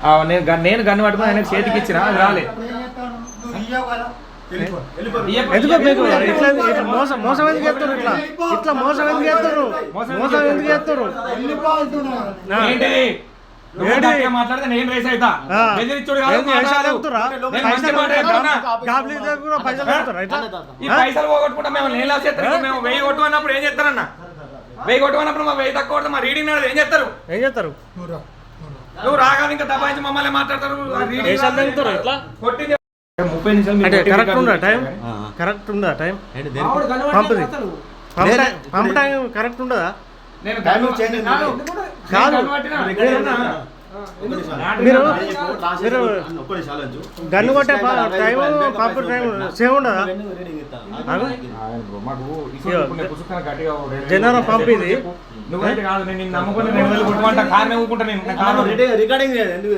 ఆ, నేను గన్- నేను గన్ను పట్టుకుని ఆయనకు చేతికి ఇచ్చిన అది రాలే. ఎందుకు మీకు ఇట్లా ఇట్లా మోసం మోసం ఎందుకు చేస్తారు ఇట్లా? ఇట్లా మోసం ఎందుకు చేస్తారు? మోసం ఎందుకు చేస్తారు? ఆ. ఏంటిది నువ్వు ఏంటి? గట్టిగా మాట్లాడితే నేను రేస్ అవుతా? ఈ పైసలు పోగొట్టుకుంటా మేము నేను లాస్ చేస్తాను. మేము వెయ్యి కొట్టు అన్నప్పుడు ఏం చేస్తారన్న? వెయ్యి కొట్టు అన్నప్పుడు మా వెయ్యి తక్కువ మా రీడింగ్ నాడు ఏం చేస్తారు? ఏం చేస్తారు? నువ్వు రాగానే ఇంకా దబాయించి మమ్మల్ని మాట్లాడతారు. ముప్పై నిమిషాలు కరెక్ట్ ఉందా టైం. కరెక్ట్ ఉందా time? పంపుది. Pump time pump time correct ఉండదా? నేను టైం గన్ను- చేంజ్ అయింది. కాదు. మీరు. గన్ను కొట్టే టైం పంపు టైం. సేమ్ ఉండదా? ఇవన్నీ reading ఇస్తా. ఆగు. ఆయన బ్రో, మాకు ఇసుక ఇయ్యో, ఇప్పుడు నేను పుస్తకాలు గట్టిగా ఓ రెండు జనరల్ వేలు పంప్ ఇది. చెప్పు. నువ్వైతే కాదు? నేను నిన్ను నమ్ముకుని రెండు వేలు కొట్టమంటా కారు ఊకుంటా నేను. నా కారు అన్న, reading- రికార్డింగ్ ఎందుకు